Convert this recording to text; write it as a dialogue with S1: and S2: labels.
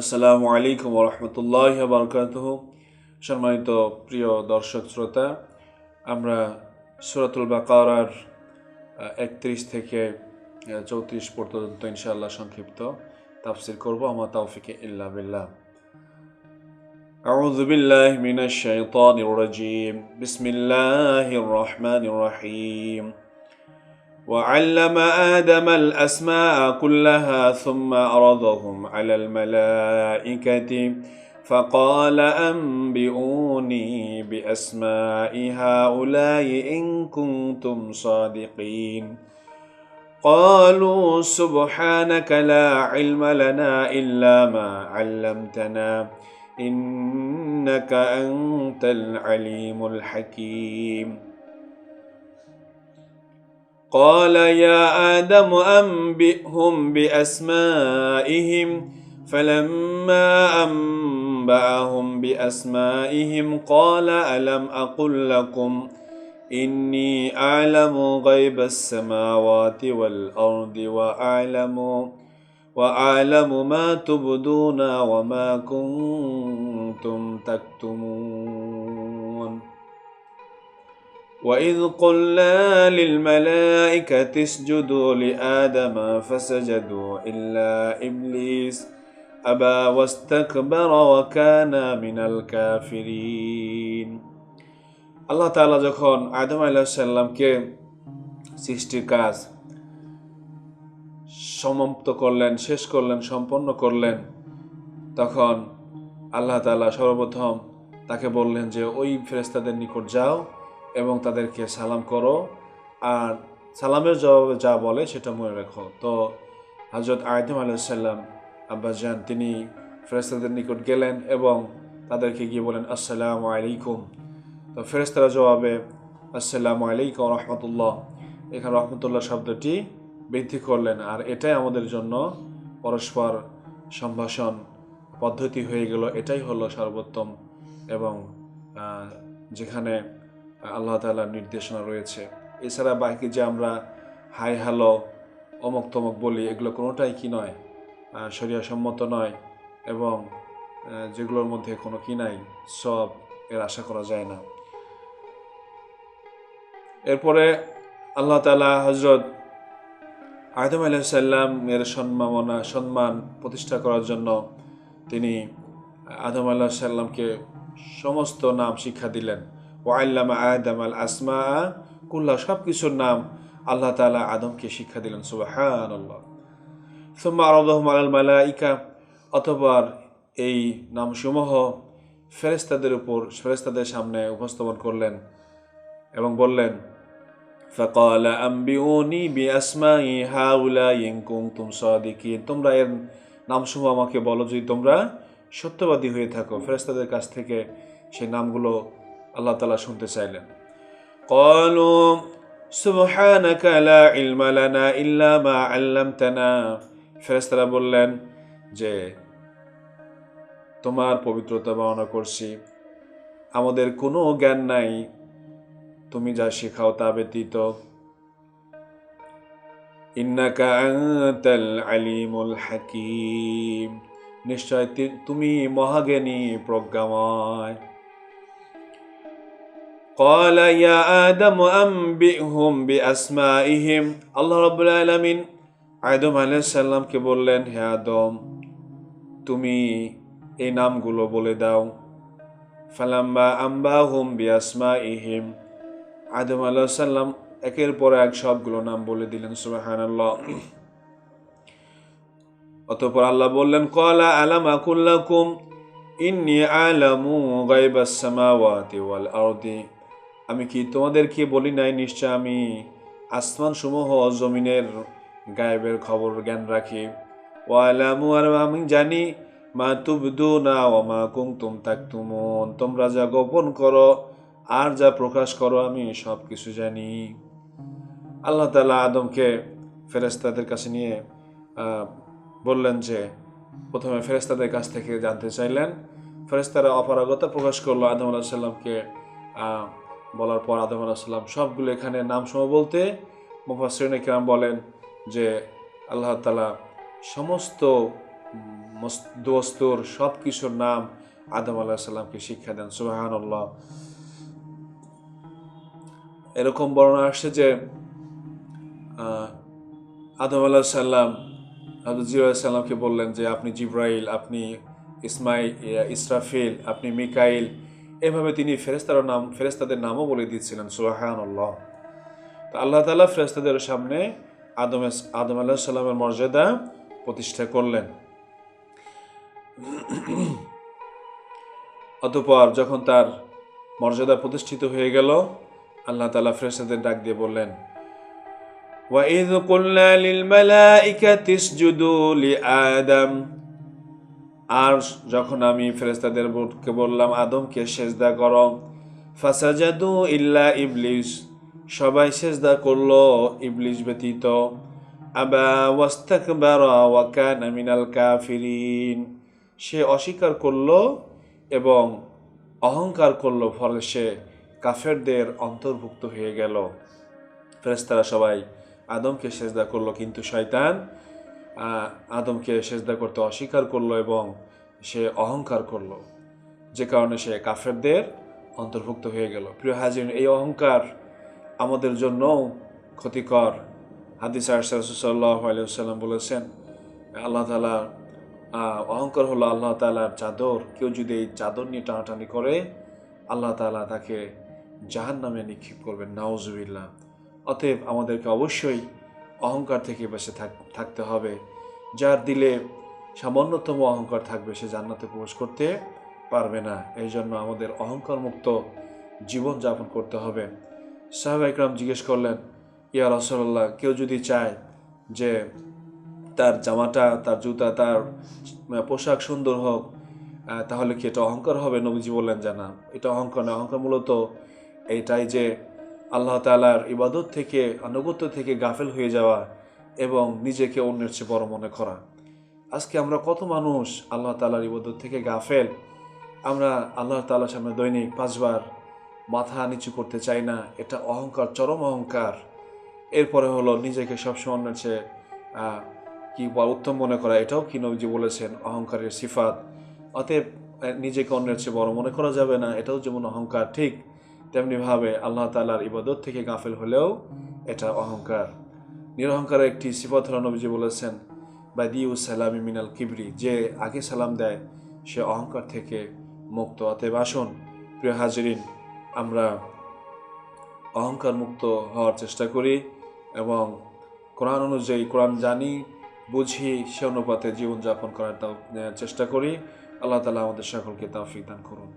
S1: আসসালামু আলাইকুম রহমতুল্লাহ বারকাত সম্মানিত প্রিয় দর্শক শ্রোতা আমরা সুরাতুল বাকারার একত্রিশ থেকে চৌত্রিশ পর্যন্ত ইনশাআল্লাহ সংক্ষিপ্ত তাফসির করব আমার তাওফিকে ইল্লা বিল্লাহ أعوذ بالله من الشيطان الرجيم بسم الله الرحمن الرحيم وعلم آدم الأسماء كلها ثم عرضهم على الملائكة فقال أنبئوني بأسماء هؤلاء إن كنتم صادقين. قالوا سبحانك لا علم لنا إلا ما علمتنا إنك أنت العليم الحكيم. قال يا آدم أنبئهم بأسمائهم فلما أنبأهم بأسمائهم قال ألم أقل لكم إني أعلم غيب السماوات والأرض وأعلم وأعلم ما تبدون وما كنتم تكتمون. وإذ قلنا للملائكة اسجدوا لآدم فسجدوا إلا إبليس أبى واستكبر وكان من الكافرين আল্লাহ তাআলা যখন আদম আলাইসাল্লামকে সৃষ্টির কাজ সমাপ্ত করলেন শেষ করলেন সম্পন্ন করলেন তখন আল্লাহ তাআলা সর্বপ্রথম তাকে বললেন যে ওই ফেরেস্তাদের নিকট যাও এবং তাদেরকে সালাম করো। আর সালামের জবাবে যা বলে সেটা মনে রাখো। তো হজরত আয়দম আলাইসাল্লাম আব্বাজান তিনি ফেরেস্তাদের নিকট গেলেন এবং তাদেরকে গিয়ে বলেন, আসসালামু আলাইকুম। তো ফেরেস্তারা জবাবে, আসসালামু আলাইকুম রহমতুল্লাহ। এখানে রহমতুল্লাহ শব্দটি বৃদ্ধি করলেন। আর এটাই আমাদের জন্য পরস্পর সম্ভাষণ পদ্ধতি হয়ে গেল। এটাই হলো সর্বোত্তম এবং যেখানে আল্লাহ তালার নির্দেশনা রয়েছে। এছাড়া বাকি যে আমরা হাই হ্যালো, অমক তমক বলি, এগুলো কোনোটাই কি নয় শরিয়া সম্মত নয় এবং যেগুলোর মধ্যে কোনো কি নাই, সব এর আশা করা যায় না। এরপরে আল্লাহ তালা হজরত আদম আলাইসাল্লাম এর সম্মাননা, সম্মান প্রতিষ্ঠা করার জন্য তিনি আদম আল্লাহ সাল্লামকে সমস্ত নাম শিক্ষা দিলেন। ওয়াল্লামা আদম আল আসমা কুল্লা সব কিছুর নাম আল্লাহ তালা আদমকে শিক্ষা দিলেন সুবাহান আল্লাহ সোম্মা আরদহম আল মালাইকা অতবার এই নামসমূহ ফেরেস্তাদের উপর ফেরেস্তাদের সামনে উপস্থাপন করলেন এবং বললেন, ফকল আম্বিউনি বি আসমাই হাউলা ইংকুম তুম সদিকি তোমরা এর নামসমূহ আমাকে বলো, যদি তোমরা সত্যবাদী হয়ে থাকো। ফেরেস্তাদের কাছ থেকে সেই নামগুলো আল্লাহ তালা শুনতে চাইলেন قالوا سبحانك لا علم لنا إلا ما علمتنا ফেরেস্তারা বললেন যে তোমার পবিত্রতা বর্ণনা করছি আমাদের কোনো জ্ঞান নাই তুমি যা শেখাও তা ব্যতীত ইন্নাকা আনতাল আলিমুল হাকিম নিশ্চয় তুমি মহাজ্ঞানী প্রজ্ঞাময় قال يا آدم أنبئهم بأسمائهم আল্লাহ রাব্বুল আলামিন আদম আলাইহিস সালামকে বললেন হে আদম তুমি এই নামগুলো বলে দাও ফালাম্মা আম্বাহুম বিআসমাইহিম আদম আলাইহিস সালাম একের পর এক সবগুলো নাম বলে দিলেন সুবহানাল্লাহ অতঃপর আল্লাহ বললেন কলা আলাম আকুল্লাকুম ইন্নি আলামু গাইবাস সামাওয়াতি ওয়াল আরদি আমি কি তোমাদেরকে বলি নাই, নিশ্চয় আমি আসমান সমূহ জমিনের গায়েবের খবর জ্ঞান রাখি। ও আলামু আর আমি জানি, মা তুবদু না ও মা কুমতুম তাকতুমুন। তোমরা যা গোপন করো আর যা প্রকাশ করো, আমি সব কিছু জানি। আল্লাহ তালা আদমকে ফেরেস্তাদের কাছে নিয়ে বললেন যে, প্রথমে ফেরেস্তাদের কাছ থেকে জানতে চাইলেন। ফেরেস্তারা অপারগতা প্রকাশ করল। আদম আলাহ সাল্লামকে বলার পর আদম আলাহ সাল্লাম সবগুলো এখানে নাম সম বলতে মুফাসরিন কেরাম বলেন যে আল্লাহ তালা সমস্ত দোস্তর সব কিছুর নাম আদম আলাহ সাল্লামকে শিক্ষা দেন সুবাহান আল্লাহ এরকম বর্ণনা আসছে যে আদম আলাহ সাল্লাম আদম সাল্লামকে বললেন যে, আপনি জিব্রাইল, আপনি ইসমাইল ইসরাফিল, আপনি মিকাইল এভাবে তিনি ফেরেস্তার নাম ফেরেস্তাদের নামও বলে দিচ্ছিলেন সুবাহান আল্লাহ তো আল্লাহ তালা ফেরেস্তাদের সামনে আদম আদম আলাহ সাল্লামের মর্যাদা প্রতিষ্ঠা করলেন অতপর যখন তার মর্যাদা প্রতিষ্ঠিত হয়ে গেল আল্লাহ তালা ফেরেস্তাদের ডাক দিয়ে বললেন وَإِذْ قُلْنَا لِلْمَلَائِكَةِ اسْجُدُوا لِآدَمَ আর যখন আমি ফেরেস্তাদেরকে বললাম, আদমকে সেজদা করো। ফাসাজাদু ইল্লা ইবলিস, সবাই সেজদা করল ইবলিস ব্যতীত। আবা ওয়াস্তাকবারা ওয়া কানা মিনাল কাফিরিন, সে অস্বীকার করল এবং অহংকার করল, ফলে সে কাফেরদের অন্তর্ভুক্ত হয়ে গেল। ফেরেস্তারা সবাই আদমকে সেজদা করল, কিন্তু শয়তান আদমকে সেজদা করতে অস্বীকার করল এবং সে অহংকার করল, যে কারণে সে কাফেরদের অন্তর্ভুক্ত হয়ে গেল। প্রিয় হাজির এই অহংকার আমাদের জন্য ক্ষতিকর। হাদিস আরসাল্লাহ আলিয়াল্লাম বলেছেন, আল্লাহ তালা অহংকার হলো আল্লাহ তালার চাদর। কেউ যদি এই চাদর নিয়ে টানাটানি করে, আল্লাহ তালা তাকে জাহান নামে নিক্ষেপ করবেন, নাউজুবিল্লাহ। অতএব আমাদেরকে অবশ্যই অহংকার থেকে বেঁচে থাক- থাকতে হবে। যার দিলে সামান্যতম অহংকার থাকবে, সে জান্নাতে প্রবেশ করতে পারবে না। এই জন্য আমাদের অহংকার মুক্ত জীবন যাপন করতে হবে। সাহেব একরাম জিজ্ঞেস করলেন, ইয়া রসল্লাহ কেউ যদি চায় যে তার জামাটা, তার জুতা, তার পোশাক সুন্দর হোক তাহলে কি এটা অহংকার হবে? নবীজি বললেন জানা এটা অহংকার না অহংকার মূলত এটাই যে আল্লাহ তালার ইবাদত থেকে, আনুগত্য থেকে গাফেল হয়ে যাওয়া এবং নিজেকে অন্যের চেয়ে বড় মনে করা। আজকে আমরা কত মানুষ আল্লাহ তালার ইবাদত থেকে গাফেল? আমরা আল্লাহ তালার সামনে দৈনিক পাঁচবার মাথা নিচু করতে চাই না, এটা অহংকার, চরম অহংকার। এরপরে হলো নিজেকে সবসময় অন্যের চেয়ে কি বা উত্তম মনে করা, এটাও কি নবীজি বলেছেন, অহংকারের সিফাত। অতএব নিজেকে অন্যের চেয়ে বড় মনে করা যাবে না, এটাও যেমন অহংকার, ঠিক তেমনিভাবে আল্লাহ তালার ইবাদত থেকে গাফেল হলেও এটা অহংকার। নিরহংকারের একটি সিফত হল নবীজি বলেছেন বা দিউ সালামি মিনাল কিবরি যে আগে সালাম দেয়, সে অহংকার থেকে মুক্ত। অতএব আসুন, প্রিয় হাজরিন, আমরা অহংকার মুক্ত হওয়ার চেষ্টা করি এবং কোরআন অনুযায়ী কোরআন জানি, বুঝি, সে অনুপাতে জীবনযাপন করার চেষ্টা করি। আল্লাহ তালা আমাদের সকলকে তাও দান করুন।